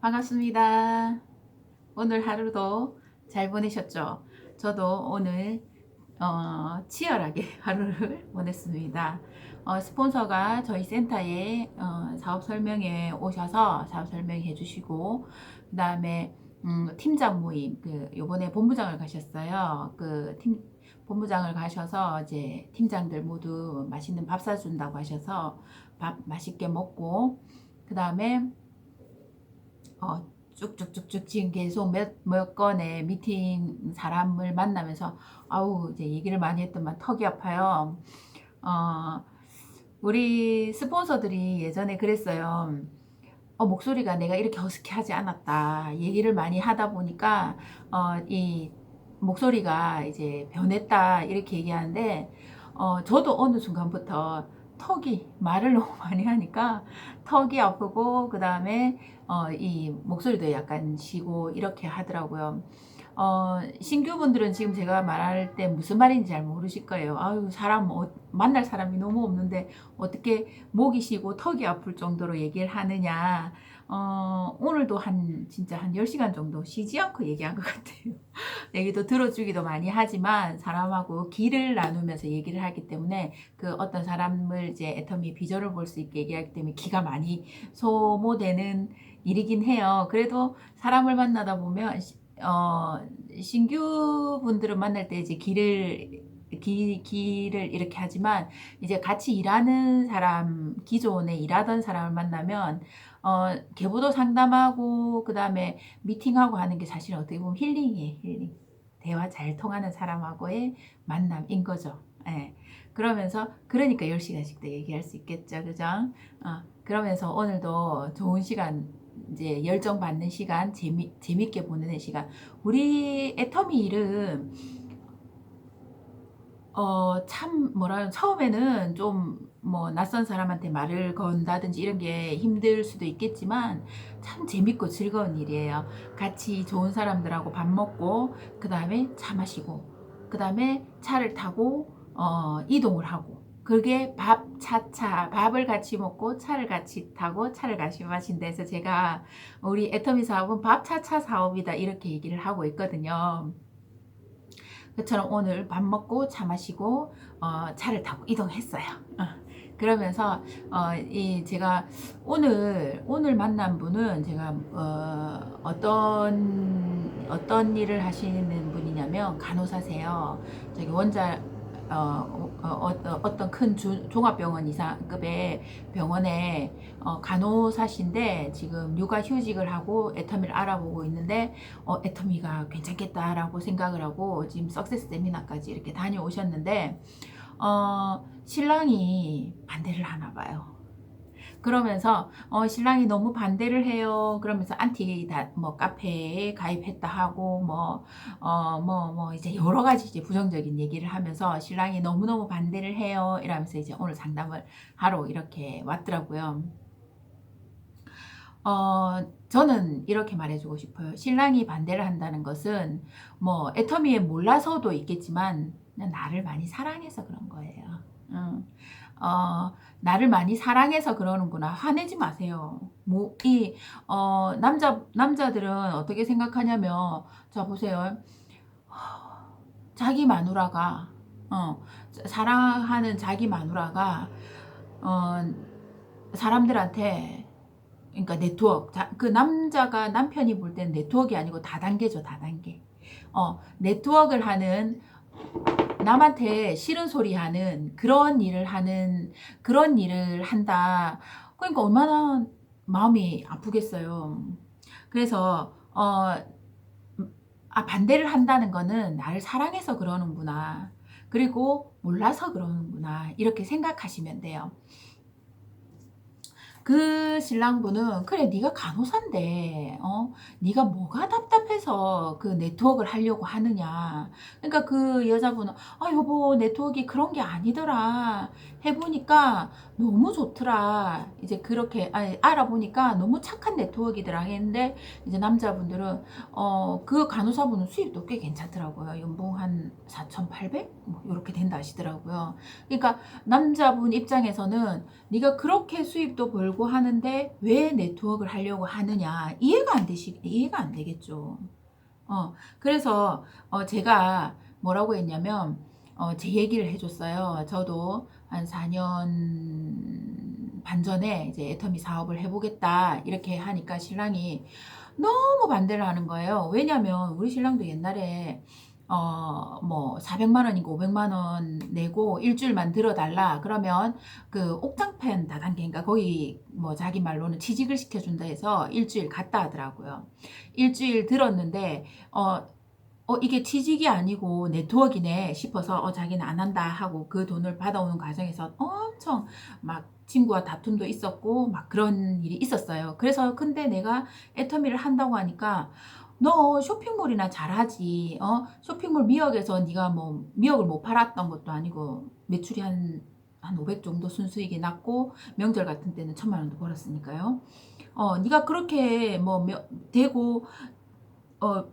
반갑습니다. 오늘 하루도 잘 보내셨죠? 저도 오늘 어, 치열하게 하루를 보냈습니다. 어, 스폰서가 저희 센터에 어, 사업 설명회 오셔서 사업 설명해 주시고 그 다음에 음, 팀장 모임 그 요번에 본부장을 가셨어요. 그 팀 본부장을 가셔서 이제 팀장들 모두 맛있는 밥 사준다고 하셔서 밥 맛있게 먹고 그 다음에 어, 쭉쭉쭉쭉 지금 계속 몇, 몇 건의 미팅 사람을 만나면서 아우 이제 얘기를 많이 했더만 턱이 아파요. 어, 우리 스폰서들이 예전에 그랬어요. 어, 목소리가 내가 이렇게 허스키하지 않았다. 얘기를 많이 하다 보니까 어, 이 목소리가 이제 변했다 이렇게 얘기하는데 어, 저도 어느 순간부터 턱이 말을 너무 많이 하니까 턱이 아프고 그 다음에 어, 이 목소리도 약간 쉬고 이렇게 하더라고요. 어, 신규분들은 지금 제가 말할 때 무슨 말인지 잘 모르실 거예요. 아유, 사람, 어, 만날 사람이 너무 없는데 어떻게 목이 쉬고 턱이 아플 정도로 얘기를 하느냐. 어, 오늘도 한, 진짜 한 10시간 정도 쉬지 않고 얘기한 것 같아요. 얘기도 들어주기도 많이 하지만 사람하고 길을 나누면서 얘기를 하기 때문에 그 어떤 사람을 이제 애터미 비전을 볼 수 있게 얘기하기 때문에 기가 많이 소모되는 일이긴 해요. 그래도 사람을 만나다 보면 어, 신규 분들을 만날 때 이제 길을 기, 길을 이렇게 하지만 이제 같이 일하는 사람 기존에 일하던 사람을 만나면 어, 계보도 상담하고 그 다음에 미팅하고 하는 게 사실 어떻게 보면 힐링이에요 힐링 대화 잘 통하는 사람하고의 만남인 거죠 예. 그러면서 그러니까 10시간씩 더 얘기할 수 있겠죠 그죠 어, 그러면서 오늘도 좋은 시간 이제 열정 받는 시간, 재미, 재밌게 보내는 시간. 우리 애터미 일은, 어, 참, 뭐라, 처음에는 좀, 뭐, 낯선 사람한테 말을 건다든지 이런 게 힘들 수도 있겠지만, 참 재밌고 즐거운 일이에요. 같이 좋은 사람들하고 밥 먹고, 그 다음에 차 마시고, 그 다음에 차를 타고, 어, 이동을 하고, 그게 밥, 차, 차, 밥을 같이 먹고 차를 같이 타고 차를 같이 마신다 해서 제가 우리 애터미 사업은 밥, 차, 차 사업이다 이렇게 얘기를 하고 있거든요. 그처럼 오늘 밥 먹고 차 마시고 어, 차를 타고 이동했어요. 어, 그러면서 어, 이 제가 오늘 오늘 만난 분은 제가 어, 어떤 어떤 일을 하시는 분이냐면 간호사세요. 저기 원자 어, 어, 어, 떤큰 종합병원 이상급의 병원에 어, 간호사신데 지금 육아 휴직을 하고 애터미를 알아보고 있는데 어, 애터미가 괜찮겠다라고 생각을 하고 지금 석세스 세미나까지 이렇게 다녀오셨는데 어, 신랑이 반대를 하나 봐요. 그러면서 어, 신랑이 너무 반대를 해요. 그러면서 안티 다뭐 카페에 가입했다 하고 뭐어 뭐뭐 뭐 이제 여러 가지 이제 부정적인 얘기를 하면서 신랑이 너무 너무 반대를 해요. 이러면서 이제 오늘 상담을 하러 이렇게 왔더라고요. 어, 저는 이렇게 말해주고 싶어요. 신랑이 반대를 한다는 것은 뭐 애터미에 몰라서도 있겠지만 나를 많이 사랑해서 그런 거예요. 응. 어, 나를 많이 사랑해서 그러는구나. 화내지 마세요. 뭐, 이, 어, 남자, 남자들은 어떻게 생각하냐면, 자, 보세요. 자기 마누라가, 어, 사랑하는 자기 마누라가, 어, 사람들한테, 그러니까 네트워크, 그 남자가 남편이 볼 때는 네트워크가 아니고 다단계죠, 다단계. 어, 네트워크를 하는 남한테 싫은 소리 하는 그런 일을 하는 그런 일을 한다. 그러니까 얼마나 마음이 아프겠어요. 그래서 어 아, 반대를 한다는 거는 나를 사랑해서 그러는구나. 그리고 몰라서 그러는구나. 이렇게 생각하시면 돼요. 그 신랑분은 그래 네가 간호사인데 어 네가 뭐가 답답해 서 그 네트워크를 하려고 하느냐 그러니까 그 여자분은 아 여보 네트워크 그런 게 아니더라 해보니까 너무 좋더라. 이제 그렇게 아니, 알아보니까 너무 착한 네트워크이더라 했는데 이제 남자분들은 어 그 간호사분은 수입도 꽤 괜찮더라고요. 연봉 한 4,800? 뭐 이렇게 된다 하시더라고요. 그러니까 남자분 입장에서는 네가 그렇게 수입도 벌고 하는데 왜 네트워크를 하려고 하느냐 이해가 안 되시 이해가 안 되겠죠. 어 그래서 어 제가 뭐라고 했냐면 어, 제 얘기를 해줬어요. 저도 한 4년 반 전에 이제 애터미 사업을 해보겠다 이렇게 하니까 신랑이 너무 반대를 하는 거예요. 왜냐면 우리 신랑도 옛날에 어, 뭐, 400만 원인가 500만 원 내고 일주일 만 들어 달라. 그러면 그 옥장팬 다단계인가 거기 뭐 자기 말로는 취직을 시켜 준다 해서 일주일 갔다 하더라고요. 일주일 들었는데, 어, 어, 이게 취직이 아니고 네트워크이네 싶어서 어, 자기는 안 한다 하고 그 돈을 받아오는 과정에서 엄청 막 친구와 다툼도 있었고 막 그런 일이 있었어요. 그래서 근데 내가 애터미를 한다고 하니까 너 쇼핑몰이나 잘하지. 어? 쇼핑몰 미역에서 네가 뭐 미역을 못 팔았던 것도 아니고 매출이 한 한 500 정도 순수익이 났고 명절 같은 때는 천만 원도 벌었으니까요. 어, 네가 그렇게 뭐 되고 어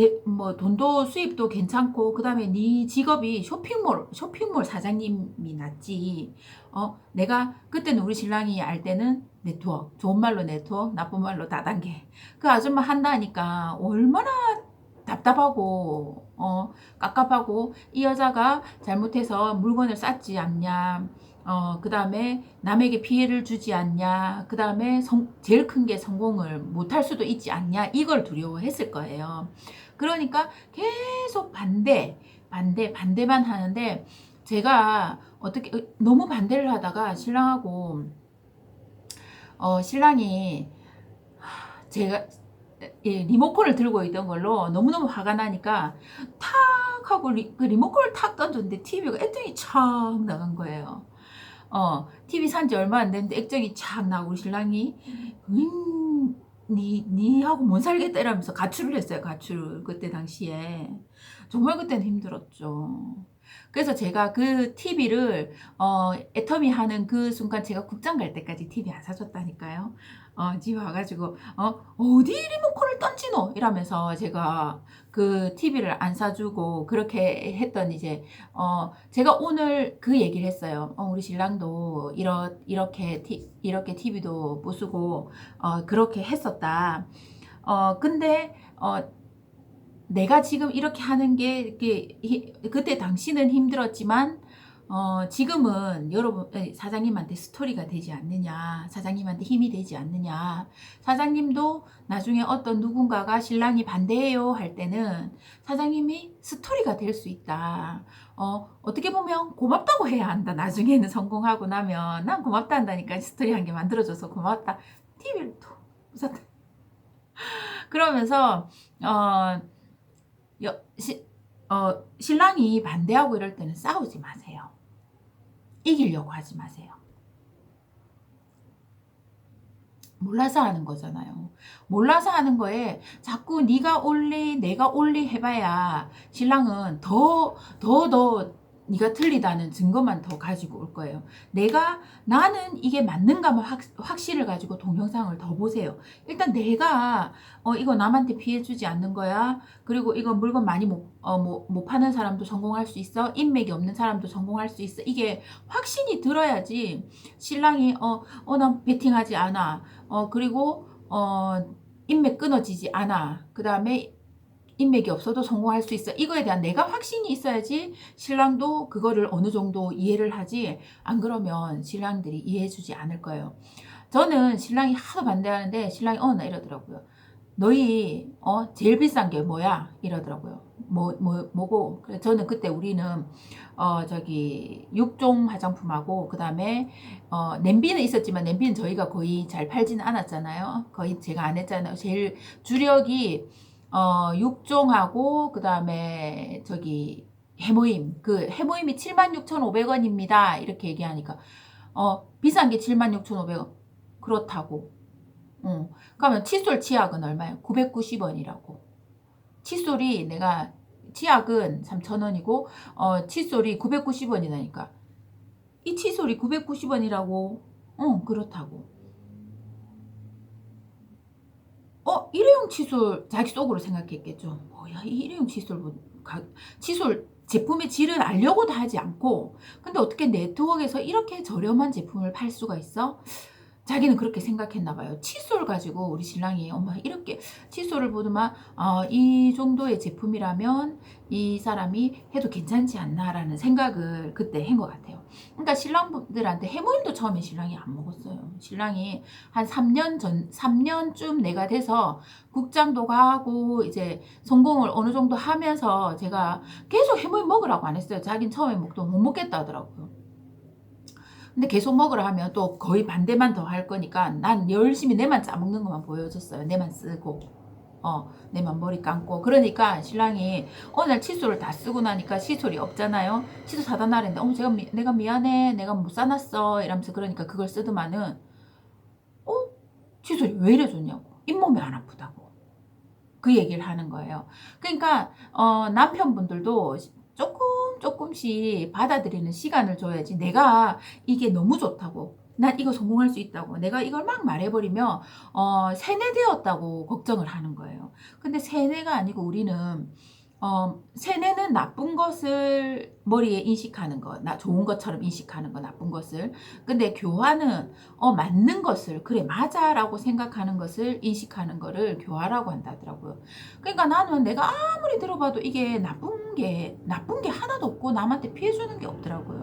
대, 뭐 돈도 수입도 괜찮고 그다음에 네 직업이 쇼핑몰 쇼핑몰 사장님이 낫지. 어 내가 그때는 우리 신랑이 알 때는 네트워크 좋은 말로 네트워크 나쁜 말로 다단계 그 아줌마 한다니까 얼마나 답답하고 어 깝깝하고 이 여자가 잘못해서 물건을 쌌지 않냐 어, 그 다음에 남에게 피해를 주지 않냐, 그 다음에 제일 큰 게 성공을 못할 수도 있지 않냐, 이걸 두려워했을 거예요. 그러니까 계속 반대, 반대, 반대만 하는데 제가 어떻게 너무 반대를 하다가 신랑하고 어 신랑이 제가 예, 리모컨을 들고 있던 걸로 너무너무 화가 나니까 탁 하고 리, 그 리모컨을 탁 던졌는데 TV가 액정이 촥 나간 거예요. 어, TV 산 지 얼마 안 됐는데 액정이 촥 나고 신랑이 음, 니, 니하고 못 살겠다 이러면서 가출을 했어요. 가출. 그때 당시에. 정말 그때는 힘들었죠. 그래서 제가 그 TV를, 어, 애터미 하는 그 순간 제가 국장 갈 때까지 TV 안 사줬다니까요. 어, 집에 와가지고, 어, 어디 리모컨을 던지노? 이러면서 제가 그 TV를 안 사주고 그렇게 했던 이제, 어, 제가 오늘 그 얘기를 했어요. 어, 우리 신랑도 이러, 이렇게, 티, 이렇게 TV도 못 쓰고, 어, 그렇게 했었다. 어, 근데, 어, 내가 지금 이렇게 하는 게, 이렇게, 그때 당시는 힘들었지만, 어, 지금은 여러분, 사장님한테 스토리가 되지 않느냐, 사장님한테 힘이 되지 않느냐, 사장님도 나중에 어떤 누군가가 신랑이 반대해요 할 때는 사장님이 스토리가 될 수 있다. 어, 어떻게 보면 고맙다고 해야 한다. 나중에는 성공하고 나면, 난 고맙다 한다니까 스토리 한 개 만들어줘서 고맙다. TV를 또, 웃었다. 그러면서, 어, 여, 시, 어, 신랑이 반대하고 이럴 때는 싸우지 마세요. 이기려고 하지 마세요. 몰라서 하는 거잖아요. 몰라서 하는 거에 자꾸 네가 올리 내가 올리 해봐야 신랑은 더 더, 더 네가 틀리다는 증거만 더 가지고 올 거예요. 내가 나는 이게 맞는가만 확, 확실을 가지고 동영상을 더 보세요. 일단 내가 어 이거 남한테 피해 주지 않는 거야. 그리고 이거 물건 많이 못, 어, 뭐, 못 파는 사람도 성공할 수 있어. 인맥이 없는 사람도 성공할 수 있어. 이게 확신이 들어야지 신랑이 어, 어, 난 베팅하지 않아. 어, 그리고 어, 인맥 끊어지지 않아. 그 다음에 인맥이 없어도 성공할 수 있어. 이거에 대한 내가 확신이 있어야지 신랑도 그거를 어느 정도 이해를 하지. 안 그러면 신랑들이 이해해주지 않을 거예요. 저는 신랑이 하도 반대하는데 신랑이 어 나 이러더라고요. 너희 어 제일 비싼 게 뭐야 이러더라고요. 뭐 뭐 뭐고 그래 저는 그때 우리는 어 저기 육종 화장품하고 그 다음에 어 냄비는 있었지만 냄비는 저희가 거의 잘 팔지는 않았잖아요. 거의 제가 안 했잖아요. 제일 주력이 어, 육종하고 그 다음에 저기 해모임 그 해모임이 76,500원입니다. 이렇게 얘기하니까 어, 비싼 게 76,500원. 그렇다고. 어. 그러면 칫솔 치약은 얼마예요? 990원이라고. 칫솔이 내가 치약은 3,000원이고 어, 칫솔이 990원이라니까. 이 칫솔이 990원이라고 어 그렇다고 어 일회용 칫솔 자기 속으로 생각했겠죠 뭐야 이 일회용 칫솔 뭐, 가, 칫솔 제품의 질을 알려고도 하지 않고 근데 어떻게 네트워크에서 이렇게 저렴한 제품을 팔 수가 있어? 자기는 그렇게 생각했나 봐요. 칫솔 가지고 우리 신랑이 엄마 이렇게 칫솔을 보더만 어, 이 정도의 제품이라면 이 사람이 해도 괜찮지 않나라는 생각을 그때 한 것 같아요. 그러니까 신랑분들한테 해모임도 처음에 신랑이 안 먹었어요. 신랑이 한 3년 전 3년쯤 내가 돼서 국장도 가고 이제 성공을 어느 정도 하면서 제가 계속 해모임 먹으라고 안 했어요. 자기는 처음에 먹도 못 먹겠다 하더라고요. 근데 계속 먹으라 하면 또 거의 반대만 더 할 거니까 난 열심히 내만 짜먹는 것만 보여줬어요. 내만 쓰고. 어, 내만 머리 감고. 그러니까 신랑이 어느 날 칫솔을 다 쓰고 나니까 칫솔이 없잖아요. 칫솔 사다 놔랬는데, 어, 제가, 미, 내가 미안해. 내가 못 사놨어. 이러면서 그러니까 그걸 쓰더만은, 어? 칫솔이 왜 이래 줬냐고. 잇몸이 안 아프다고. 그 얘기를 하는 거예요. 그러니까, 어, 남편분들도 조금 조금씩 받아들이는 시간을 줘야지 내가 이게 너무 좋다고 난 이거 성공할 수 있다고 내가 이걸 막 말해버리면 어, 세뇌되었다고 걱정을 하는 거예요. 근데 세뇌가 아니고 우리는 어, 세뇌는 나쁜 것을 머리에 인식하는 거, 나 좋은 것처럼 인식하는 거, 나쁜 것을. 근데 교화는 어, 맞는 것을 그래 맞아라고 생각하는 것을 인식하는 거를 교화라고 한다더라고요. 그러니까 나는 내가 아무리 들어봐도 이게 나쁜 게 나쁜 게 하나도 없고 남한테 피해 주는 게 없더라고요.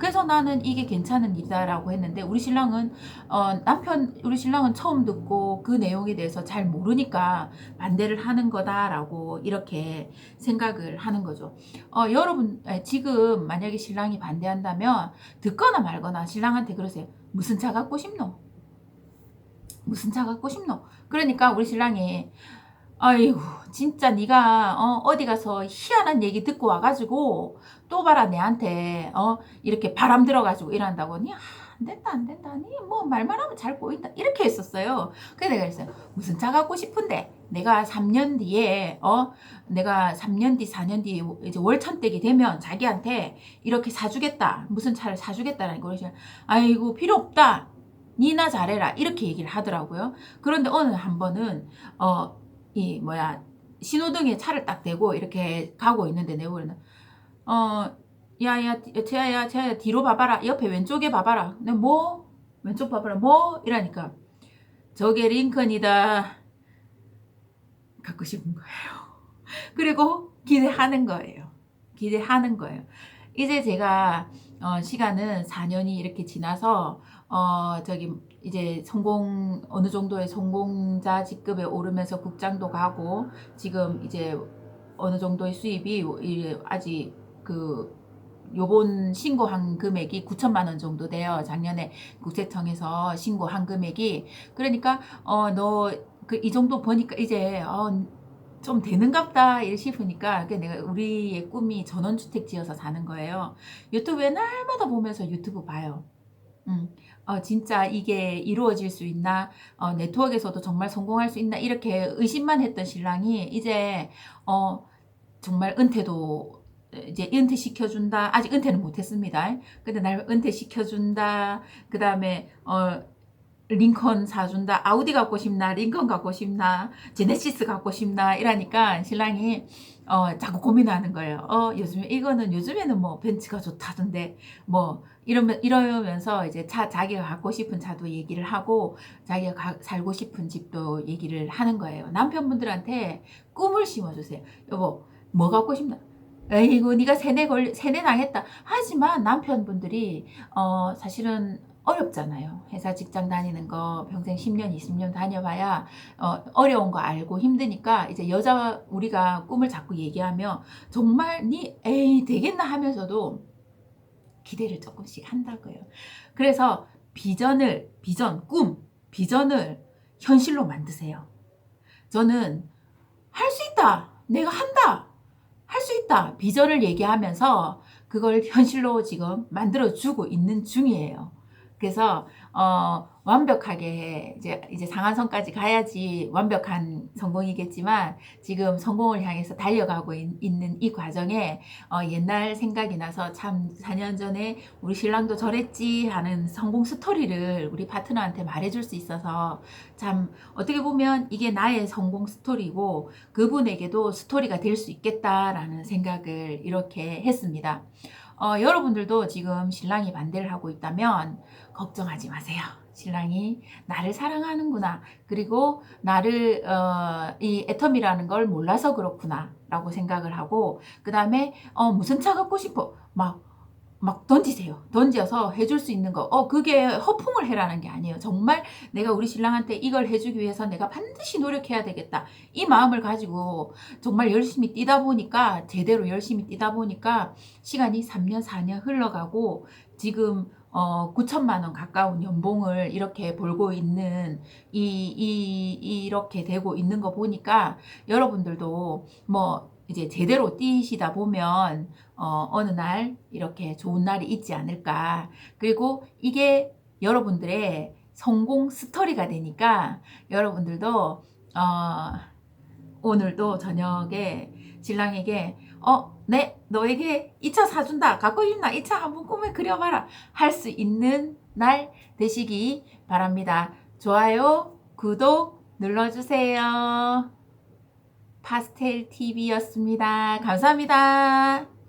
그래서 나는 이게 괜찮은 일이다라고 했는데 우리 신랑은 어, 남편 우리 신랑은 처음 듣고 그 내용에 대해서 잘 모르니까 반대를 하는 거다라고 이렇게 생각을 하는 거죠. 어, 여러분 지금 만약에 신랑이 반대한다면 듣거나 말거나 신랑한테 그러세요. 무슨 차 갖고 싶노? 무슨 차 갖고 싶노? 그러니까 우리 신랑이 아이고 진짜 네가 어, 디 가서 희한한 얘기 듣고 와가지고 또 봐라 내한테 어 이렇게 바람 들어가지고 이런다고. 니안 된다 안 된다. 니뭐 말만 하면 잘 보인다. 이렇게 했었어요. 그래 내가 그랬어요. 무슨 차 갖고 싶은데? 내가 3년 뒤에 어 내가 3년 뒤 4년 뒤 이제 월천댁이 되면 자기한테 이렇게 사주겠다. 무슨 차를 사주겠다라는 거를 아이고 필요 없다. 니나 잘해라. 이렇게 얘기를 하더라고요. 그런데 어느 한 번은 어 이 뭐야 신호등에 차를 딱 대고 이렇게 가고 있는데 내보는 어 야야 재야야 재야 뒤로 봐봐라. 옆에 왼쪽에 봐봐라. 내 뭐? 왼쪽 봐봐라. 뭐? 이러니까 저게 링컨이다. 갖고 싶은 거예요. 그리고 기대하는 거예요. 기대하는 거예요. 이제 제가 어, 시간은 4년이 이렇게 지나서 어, 저기 이제 성공 어느 정도의 성공자 직급에 오르면서 국장도 가고 지금 이제 어느 정도의 수입이 아직 그 요번 신고한 금액이 9천만 원 정도 돼요. 작년에 국세청에서 신고한 금액이 그러니까 어 너 그 이 정도 보니까 이제 어, 좀 되는갑다 이 싶으니까 내가 우리의 꿈이 전원주택 지어서 사는 거예요. 유튜브에 날마다 보면서 유튜브 봐요. 음, 어, 진짜 이게 이루어질 수 있나? 어, 네트워크에서도 정말 성공할 수 있나? 이렇게 의심만 했던 신랑이 이제 어, 정말 은퇴도 이제 은퇴 시켜준다. 아직 은퇴는 못했습니다. 근데 날 은퇴 시켜준다. 그 다음에 어, 링컨 사준다. 아우디 갖고 싶나? 링컨 갖고 싶나? 제네시스 갖고 싶나? 이러니까 신랑이 어, 자꾸 고민하는 거예요. 어, 요즘에 이거는 요즘에는 뭐 벤츠가 좋다던데 뭐 이러면 이러면서 이제 차 자기가 갖고 싶은 차도 얘기를 하고 자기가 가, 살고 싶은 집도 얘기를 하는 거예요. 남편분들한테 꿈을 심어 주세요. 여보, 뭐 갖고 싶나? 에이고 네가 세뇌 걸 세뇌 당했다. 하지만 남편분들이 어 사실은 어렵잖아요. 회사 직장 다니는 거 평생 10년, 20년 다녀봐야 어, 어려운 거 알고 힘드니까 이제 여자 우리가 꿈을 자꾸 얘기하면 정말 니 에이 되겠나 하면서도 기대를 조금씩 한다고요. 그래서 비전을 비전 꿈 비전을 현실로 만드세요. 저는 할 수 있다. 내가 한다. 할 수 있다. 비전을 얘기하면서 그걸 현실로 지금 만들어 주고 있는 중이에요. 그래서 어, 완벽하게 이제 이제 상한선까지 가야지 완벽한 성공이겠지만 지금 성공을 향해서 달려가고 있, 는이 과정에 어, 옛날 생각이 나서 참 4년 전에 우리 신랑도 저랬지 하는 성공 스토리를 우리 파트너한테 말해줄 수 있어서 참 어떻게 보면 이게 나의 성공 스토리고 그분에게도 스토리가 될 수 있겠다라는 생각을 이렇게 했습니다. 어, 여러분들도 지금 신랑이 반대를 하고 있다면 걱정하지 마세요. 신랑이 나를 사랑하는구나. 그리고 나를 어, 이 애텀이라는 걸 몰라서 그렇구나라고 생각을 하고 그 다음에 어, 무슨 차 갖고 싶어 막. 막 던지세요. 던져서 해줄 수 있는 거. 어, 그게 허풍을 해라는 게 아니에요. 정말 내가 우리 신랑한테 이걸 해주기 위해서 내가 반드시 노력해야 되겠다. 이 마음을 가지고 정말 열심히 뛰다 보니까, 제대로 열심히 뛰다 보니까 시간이 3년, 4년 흘러가고 지금 어, 9천만 원 가까운 연봉을 이렇게 벌고 있는 이, 이, 이렇게 되고 있는 거 보니까 여러분들도 뭐 이제 제대로 뛰시다 보면 어, 어느 날 이렇게 좋은 날이 있지 않을까. 그리고 이게 여러분들의 성공 스토리가 되니까 여러분들도 어, 오늘도 저녁에 신랑에게 어, 네, 너에게 이 차 사준다. 갖고 있나? 이 차 한번 꿈에 그려봐라. 할 수 있는 날 되시기 바랍니다. 좋아요, 구독 눌러주세요. 파스텔 TV였습니다. 감사합니다.